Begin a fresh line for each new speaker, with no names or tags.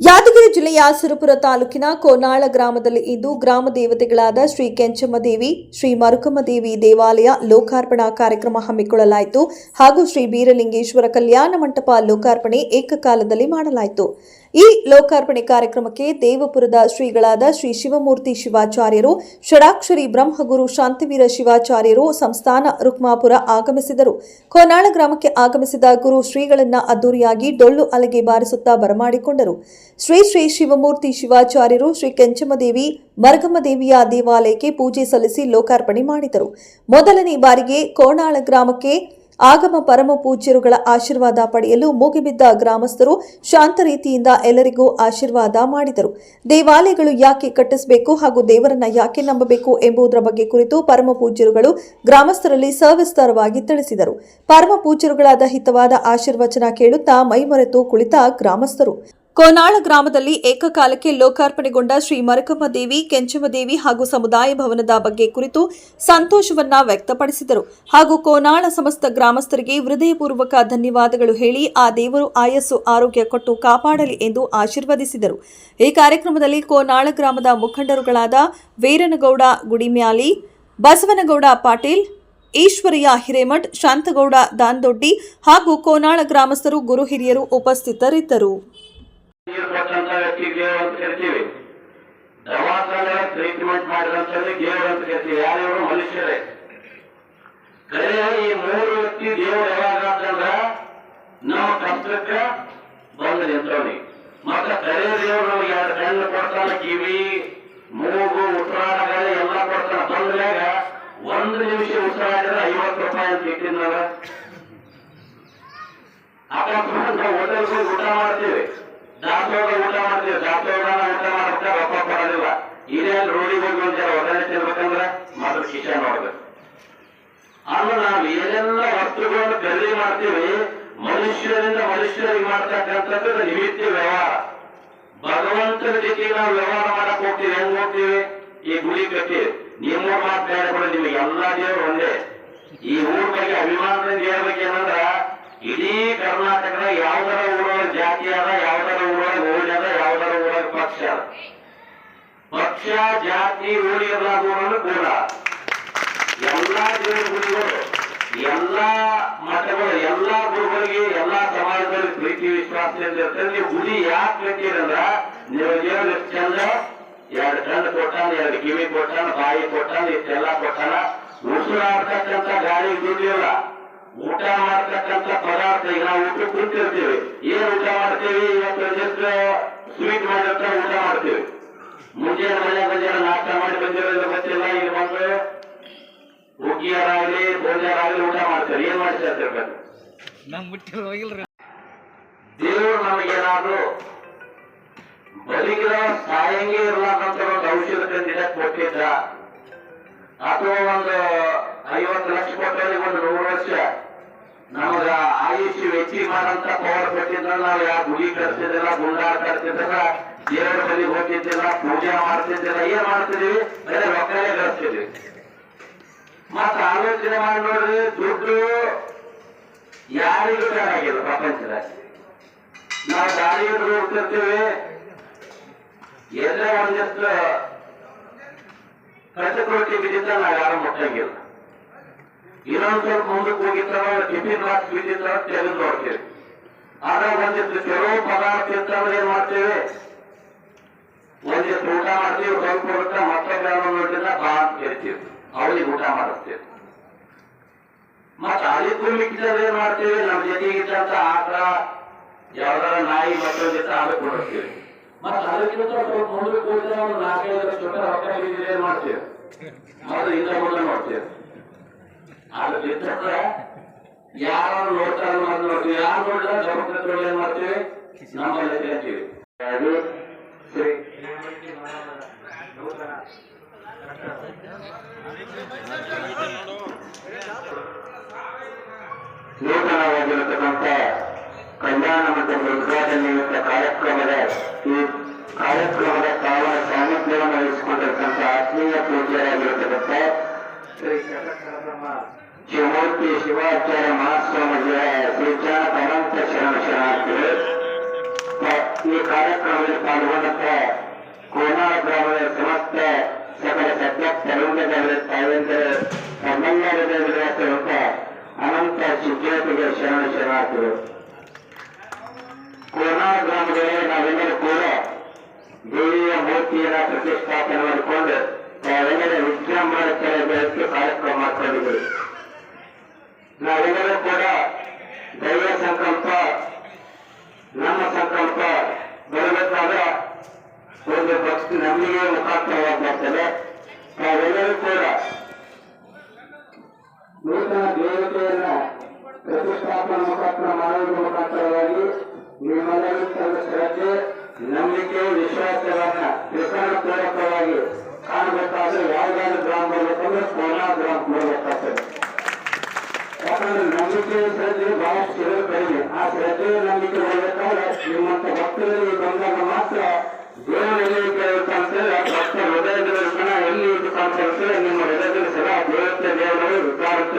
ಯಾದಗಿರಿ ಜಿಲ್ಲೆಯ ಸುರಪುರ ತಾಲೂಕಿನ ಕೋನಾಳ ಗ್ರಾಮದಲ್ಲಿ ಇಂದು ಗ್ರಾಮ ದೇವತೆಗಳಾದ ಶ್ರೀ ಕೆಂಚಮ್ಮ ದೇವಿ, ಶ್ರೀ ಮರುಕಮ್ಮ ದೇವಿ ದೇವಾಲಯ ಲೋಕಾರ್ಪಣಾ ಕಾರ್ಯಕ್ರಮ ಹಮ್ಮಿಕೊಳ್ಳಲಾಯಿತು ಹಾಗೂ ಶ್ರೀ ಬೀರಲಿಂಗೇಶ್ವರ ಕಲ್ಯಾಣ ಮಂಟಪ ಲೋಕಾರ್ಪಣೆ ಏಕಕಾಲದಲ್ಲಿ ಮಾಡಲಾಯಿತು. ಈ ಲೋಕಾರ್ಪಣೆ ಕಾರ್ಯಕ್ರಮಕ್ಕೆ ದೇವಪುರದ ಶ್ರೀಗಳಾದ ಶ್ರೀ ಶಿವಮೂರ್ತಿ ಶಿವಾಚಾರ್ಯರು, ಷಡಾಕ್ಷರಿ ಬ್ರಹ್ಮಗುರು ಶಾಂತಿವೀರ ಶಿವಾಚಾರ್ಯರು, ಸಂಸ್ಥಾನ ರುಕ್ಮಾಪುರ ಆಗಮಿಸಿದರು. ಕೋನಾಳ ಗ್ರಾಮಕ್ಕೆ ಆಗಮಿಸಿದ ಗುರು ಶ್ರೀಗಳನ್ನ ಅದ್ದೂರಿಯಾಗಿ ಡೊಳ್ಳು ಅಲೆಗೆ ಬಾರಿಸುತ್ತಾ ಬರಮಾಡಿಕೊಂಡರು. ಶ್ರೀ ಶ್ರೀ ಶಿವಮೂರ್ತಿ ಶಿವಾಚಾರ್ಯರು ಶ್ರೀ ಕೆಂಚಮ್ಮದೇವಿ ಮರಗಮ್ಮ ದೇವಿಯ ದೇವಾಲಯಕ್ಕೆ ಪೂಜೆ ಸಲ್ಲಿಸಿ ಲೋಕಾರ್ಪಣೆ ಮಾಡಿದರು. ಮೊದಲನೇ ಬಾರಿಗೆ ಕೋಣಾಳ ಗ್ರಾಮಕ್ಕೆ ಆಗಮ ಪರಮ ಪೂಜ್ಯರುಗಳ ಆಶೀರ್ವಾದ ಪಡೆಯಲು ಮೂಗಿಬಿದ್ದ ಗ್ರಾಮಸ್ಥರು ಶಾಂತ ರೀತಿಯಿಂದ ಎಲ್ಲರಿಗೂ ಆಶೀರ್ವಾದ ಮಾಡಿದರು. ದೇವಾಲಯಗಳು ಯಾಕೆ ಕಟ್ಟಿಸಬೇಕು ಹಾಗೂ ದೇವರನ್ನ ಯಾಕೆ ನಂಬಬೇಕು ಎಂಬುದರ ಬಗ್ಗೆ ಕುರಿತು ಪರಮ ಪೂಜ್ಯರುಗಳು ಗ್ರಾಮಸ್ಥರಲ್ಲಿ ಸವಿಸ್ತಾರವಾಗಿ ತಿಳಿಸಿದರು. ಪರಮ ಪೂಜ್ಯರುಗಳಾದ ಹಿತವಾದ ಆಶೀರ್ವಚನ ಕೇಳುತ್ತಾ ಮೈಮರೆತು ಕುಳಿತ ಗ್ರಾಮಸ್ಥರು. ಕೋನಾಳ ಗ್ರಾಮದಲ್ಲಿ ಏಕಕಾಲಕ್ಕೆ ಲೋಕಾರ್ಪಣೆಗೊಂಡ ಶ್ರೀ ಮರಕಮ್ಮ ದೇವಿ, ಕೆಂಚಮ್ಮ ದೇವಿ ಹಾಗೂ ಸಮುದಾಯ ಭವನದ ಬಗ್ಗೆ ಕುರಿತು ಸಂತೋಷವನ್ನ ವ್ಯಕ್ತಪಡಿಸಿದರು. ಹಾಗೂ ಕೋನಾಳ ಸಮಸ್ತ ಗ್ರಾಮಸ್ಥರಿಗೆ ಹೃದಯಪೂರ್ವಕ ಧನ್ಯವಾದಗಳು ಹೇಳಿ ಆ ದೇವರು ಆಯಸ್ಸು, ಆರೋಗ್ಯ ಕೊಟ್ಟು ಕಾಪಾಡಲಿ ಎಂದು ಆಶೀರ್ವದಿಸಿದರು. ಈ ಕಾರ್ಯಕ್ರಮದಲ್ಲಿ ಕೋನಾಳ ಗ್ರಾಮದ ಮುಖಂಡರುಗಳಾದ ವೀರನಗೌಡ ಗುಡಿಮ್ಯಾಲಿ, ಬಸವನಗೌಡ ಪಾಟೀಲ್ ಈಶ್ವರಿಯ ಹಿರೇಮಠ್, ಶಾಂತಗೌಡ ದಾನ್ದೊಡ್ಡಿ ಹಾಗೂ ಕೋನಾಳ ಗ್ರಾಮಸ್ಥರು, ಗುರು ಹಿರಿಯರು ಉಪಸ್ಥಿತರಿದ್ದರು.
ನೀರು ಕೊಟ್ಟಂತ ವ್ಯಕ್ತಿಗೆ ದೇವರು ಅಂತ ಕರಿತೀವಿ ದವಾಖಾನೆ ಟ್ರೀಟ್ಮೆಂಟ್ ಮಾಡಿದಂತ ದೇವರು ಅಂತ ಕರಿತೀವಿ ಯಾರ್ಯಾರು ಮನುಷ್ಯರೇ. ಕರೆ ಈ ಮೂರು ವ್ಯಕ್ತಿ ದೇವರು ಯಾವಾಗ ಅಂತಂದ್ರ ನಮ್ಮ ಕಷ್ಟಕ್ಕೆ ಬಂದು ನಿಂತವನಿ ಮತ್ತ ಕರೆ ದೇವರು ನಮ್ಗೆ ಎರಡು ಕಣ್ಣು ಕೊಡ್ತಾನೆ, ಕಿವಿ, ಮೂಗು ಉಸಿರಾಟಗಳ ಎಲ್ಲ ಕೊಡ್ತಾನೆ. ಬಂದ್ಮ್ಯಾಗ ಒಂದು ನಿಮಿಷ ಉಸಿರಾಡಿದ್ರೆ ಐವತ್ತು ರೂಪಾಯಿ ಅಂತ ಇಟ್ಟಿದ್ನಲ್ಲ. ಅಕಸ್ಮಾತ್ ನಾವು ಹೋಟೆಲ್ಗೆ ಊಟ ಮಾಡ್ತೀವಿ. ದಾಸೋಹ ಊಟ ಮಾಡ್ತೀವಿ. ದಾಸೋಹನ ಊಟ ಮಾಡಕ್ಕೆ ರೊಕ್ಕ ಕೊಡೋದಿಲ್ಲ. ಇದೇ ರೋಡಿಗೆ ಹೋಗಿ ಒಂದ್ ಜರ ಒದನೆ ತಿನ್ಬೇಕಂದ್ರ ಮೊದಲು ಶಿಕ್ಷೆ ನೋಡ್ಬೇಕು. ಆಮೇಲೆ ನಾವು ಏನೆಲ್ಲ ವಸ್ತುಗಳನ್ನು ಖರೀದಿ ಮಾಡ್ತೀವಿ, ಮನುಷ್ಯರಿಂದ ಮನುಷ್ಯರಿಗೆ ಮಾಡ್ತಕ್ಕಂಥದ್ದು ನಿಮಿತ್ತ ವ್ಯವಹಾರ. ಭಗವಂತನ ಜೊತೆಗೆ ನಾವು ವ್ಯವಹಾರ ಮಾಡಕ್ ಹೋಗ್ತೀವಿ. ಹೆಂಗ್ ಹೋಗ್ತೀವಿ? ಈ ಗುಡಿ ಕಟ್ಟಿ. ನಿಮ್ಮ ಮಾತು ಬೇಡ ನಿಮಗೆ ಎಲ್ಲಾ ದೇವರು ಒಂದೇ. ಈ ಊರ ಬಗ್ಗೆ ಅಭಿಮಾನದಿಂದ ಹೇಳ್ಬೇಕೇನಂದ್ರ ಇಡೀ ಕರ್ನಾಟಕದ ಯಾವ್ದಾರ ಊರ ಜಾತಿ ಅದ, ಯಾವ್ದರ ಊರೊಳಗೆ ಓಣಿ ಅದ ಯಾವ್ದರ ಊರೊಳಗೆ ಪಕ್ಷ ಜಾತಿ ಓಣಿ ಕೂಡ ಎಲ್ಲಾ ಗುರುಗಳು ಎಲ್ಲಾ ಮಠಗಳು ಎಲ್ಲಾ ಗುರುಗಳಿಗೆ, ಎಲ್ಲಾ ಸಮಾಜದಲ್ಲಿ ಪ್ರೀತಿ, ವಿಶ್ವಾಸ ಇರ್ತದೆ ಹುಲಿ ಯಾಕೆ ಕಟ್ಟಿರಂದ್ರ ನೀವು ದೇವ್ರ ಚಂದ, ಎರಡು ಕಣ್ಣು ಕೊಟ್ಟಾನ, ಎರಡು ಕಿವಿ ಕೊಟ್ಟಾನ, ಬಾಯಿ ಕೊಟ್ಟಾನ, ಇಷ್ಟೆಲ್ಲ ಕೊಟ್ಟಾನ, ಉಸಿರಾಡ್ತಕ್ಕಂಥ ಗಾಳಿ ದುಡ್ಡಿಲ್ಲ ಊಟ ಮಾಡ್ತಕ್ಕಂಥ ಪದಾರ್ಥ ಈಗ ನಾವು ಊಟ ಕುಂತಿರ್ತೀವಿ ಏನ್ ಊಟ ಮಾಡ್ತೀವಿ? ಇವತ್ತು ಜಸ್ಟ್ ಸ್ವೀಟ್ ಮಾಡಿರ್ತಾರೆ ಊಟ ಮಾಡ್ತೀವಿ. ಮುಂಜಾನೆ ಮನೆ ಬಂದಿರೋ ನಾಷ್ಟ ಮಾಡಿ ಬಂದಿರೋದು ಗೊತ್ತಿಲ್ಲ ಈಗ ಮಕ್ಕಳು ಹುಗ್ಗಿಯರಾಗ್ಲಿ ಭೋಜನರಾಗ್ಲಿ ಊಟ ಮಾಡ್ತಾರೆ. ಏನ್
ಹೋಗಿಲ್ರಿ.
ದೇವರು ನಮಗೇನಾದ್ರು ಬದುಕಿದ ಸಾಯಂಗೆ ಇರ್ಲಾರ್ದಂತ ಒಂದು ಔಷಧ ತಂದಿದ ಕೊಟ್ಟಿದ್ದ. ಅಥವಾ ಒಂದು ಐವತ್ತು ಲಕ್ಷ ಕೊಟ್ಟವರಿಗೆ ಒಂದು ನೂರು ವರ್ಷ. ನಮಗ ಆಯುಷ್ಯ ವ್ಯಕ್ತಿ ಮಾಡಂತ ಪವರ್ ಕೊಟ್ಟಿದ್ರ ನಾವು ಯಾವ ಗುಡಿ ಕಟ್ತಿದ್ದಿಲ್ಲ, ಗುಂಡಾರ ಕಟ್ತಿದ್ದಿಲ್ಲ ದೇವರ ಬಳಿ ಹೋಗಿದ್ದಿಲ್ಲ ಪೂಜೆ ಮಾಡ್ತಿದ್ದಿಲ್ಲ, ಏನ್ ಮಾಡ್ತಿದೀವಿ ಬರೀ ರೊಕ್ಕನೇ ಗಳಿಸ್ತಿದ್ವಿ ಮತ್ತ ಆಲೋಚನೆ ಮಾಡಿ ನೋಡ್ರಿ, ದುಡ್ಡು ಯಾರಿಗೂ ಬೇಕಾಗಿಲ್ಲ ಪ್ರಪಂಚದಾಗ ನಾವು ಹಿಡಿದು ಹೋಗ್ತಿರ್ತೀವಿ. ಎಲ್ಲ ಒಂದಿಷ್ಟು ಕಟ್ಟಕೊಟ್ಟಿ ಬಿದ್ದಿದ್ದ ನಾವು ಯಾರು ಮುಟ್ಟಂಗಿಲ್ಲ. ಇನ್ನೊಂದ್ ಸ್ವಲ್ಪ ಮುಂದಕ್ಕೆ ಹೋಗಿತ್ತಾರ ಟಿಫಿನ್ ಬಾಕ್ಸ್ ಬಿದ್ದಿತ್ತಾರ ತೆಗೆದು ನೋಡ್ತೀವಿ ಆದ್ರೆ ಒಂದಿಷ್ಟು ಕೆಲವು ಪದಾರ್ಥ ಇರ್ತಾವೆ ಏನ್ ಮಾಡ್ತೇವೆ ಒಂದಿಷ್ಟು ಊಟ ಮಾಡ್ತೀವಿ ಸ್ವಲ್ಪ ಊಟ ಮತ್ತೊಬ್ಬ ನೋಡಿಲ್ಲ ಬಾ ಅಂತ ಕೇಳ್ತೀವಿ ಅವಳಿಗೆ ಊಟ ಮಾಡಿಸ್ತೇವೆ ಮತ್ತ ಅದಕ್ಕೂ ಮಿಕ್ಕಿದ್ರೆ ಏನ್ ಮಾಡ್ತೀವಿ ನಮ್ಮ ಜೊತೆಗಿದ್ದಂತ ಆಟ ಯಾವ್ದಾರ ನಾಯಿ ಮತ್ತೊಂದ್ ಜೊತೆ ಹಾಲು ಕೊಡಿಸ್ತೀವಿ ಮತ್ತ ಅದಕ್ಕಿಂತ ಸ್ವಲ್ಪ ಮುಂದಕ್ಕೆ ಹೋದ್ರೆ ಒಂದು ನಾಲ್ಕೈದು ಲಕ್ಷ ರೂಪಾಯಿ ರೊಕ್ಕ ಬಿದ್ದಿದ್ರೆ ಏನ್ ಮಾಡ್ತೀವಿ ಮೊದಲು ಇಂದ ಮುಂದೆ ನೋಡ್ತೀವಿ ಯಾರು ನೋಡ್ತಾರೆ ಮಾತು ನೋಡ್ತೀವಿ ಯಾರು ನೋಡಿದ್ರೆ ಜಬಕತ್ರ ಏನ್ ಮಾಡ್ತೀವಿ ನಮ್ಮಲ್ಲಿ ಹೇಳ್ತೀವಿ ಅದು ಸರಿ ನೂತನವಾಗಿರತಕ್ಕಂಥ ಕಲ್ಯಾಣ ಮಂಟಪದ ಉದ್ಘಾಟನೆಯುಕ್ತ ಕಾರ್ಯಕ್ರಮದ ಈ ಕಾರ್ಯಕ್ರಮದ ಕಾಲ ಸಾನ್ನಿಧ್ಯವನ್ನು ವಹಿಸಿಕೊಂಡಿರ್ತಕ್ಕಂಥ ಆತ್ಮೀಯ ಪೂಜ್ಯರಾಗಿರತಕ್ಕಂಥ ಶ್ರೀ ಶರಣಬ್ರಹ್ಮ ಶಿವಮೂರ್ತಿ ಶಿವಾಚಾರ್ಯ ಮಹಾಸ್ವಾಮಿಗಳ ಶ್ರೀ ಅನಂತ ಶರಣ ಶರಣಾರ್ಥಿಗಳು
ಈ ಕಾರ್ಯಕ್ರಮದಲ್ಲಿ ಪಾಲ್ಗೊಂಡಂತ ಕೋನಾಳ ಗ್ರಾಮದ ಸಮಸ್ತ ಸಕಲ ಸದ್ಯ ತೆಲುಂಗದ ತಾವೆಂದರೆ ತಮ್ಮೆಲ್ಲರಿಗಿರುವಂತ ಅನಂತ ಶಿಕ್ಷಕರಿಗೆ ಶರಣ ಶರಣಾರ್ಥಿಗಳು ಕೋನಾಳ ಗ್ರಾಮದಲ್ಲಿ ನಾವೆಲ್ಲರೂ ಕೂಡ ದೇವಿಯ ಮೂರ್ತಿಯನ್ನ ಪ್ರತಿಷ್ಠಾಪನೆ ಮಾಡಿಕೊಂಡು ತಾವೆಲ್ಲರ ವಿಜೃಂಭಣೆ ಬೆಳಕು ಕಾರ್ಯಕ್ರಮ ಮಾಡ್ಕೊಂಡಿದ್ದೀವಿ ನಾವೆಲ್ಲರೂ ಕೂಡ ದೈವ ಸಂಕಲ್ಪ, ನಮ್ಮ ಸಂಕಲ್ಪ ಬರಬೇಕಾದ್ರೆ ಒಂದು ಭಕ್ತಿ ನಂಬಿಕೆ ಮುಖಾಂತರವಾಗ್ತದೆ ನಾವೆಲ್ಲರೂ ಕೂಡ ನೂತನ ದೇವತೆಯನ್ನ ಪ್ರತಿಷ್ಠಾಪನೆ ಮುಖಾಂತರ ಮಾಡುವುದರ ಮುಖಾಂತರವಾಗಿ ನಿಮ್ಮೆಲ್ಲರೂ ತನ್ನ ಶ್ರದ್ಧೆ, ನಂಬಿಕೆ, ವಿಶ್ವಾಸವನ್ನ ತ್ರಿಕರಣಪೂರ್ವಕವಾಗಿ ಕಾರ್ಯಕರ್ತ ಯಾವುದಾದ್ರೂ ಗ್ರಾಮ ಬರಬೇಕಂದ್ರೆ ಕೋಲಾ ಗ್ರಾಮ ಬರ್ಬೇಕಾಗ್ತದೆ ಯಾಕಂದ್ರೆ ನಂಬಿಕೆ ಶ್ರದ್ಧೆ ಬಹಳಷ್ಟು ಇರಬೇಕು ಆ ಶ್ರದ್ಧೆ ನಂಬಿಕೆ ಹೋಗ್ಬೇಕಾದ್ರೆ ನಿಮ್ಮಂತ ಭಕ್ತರಲ್ಲಿ ಬಂದಾಗ ಮಾತ್ರ ದೇವರ ಎಲ್ಲಿಗೆ ಅಂತ ಹೇಳಿ ಭಕ್ತ ಹೃದಯದಲ್ಲಿ ಎಲ್ಲಿ ಕಾಣ್ತಾ ಇರ್ತದೆ ನಿಮ್ಮ ಹೃದಯದಲ್ಲಿ ಸದಾ ದೇವತೆ ದೇವರು ವಿಚಾರಕ್ಕೆ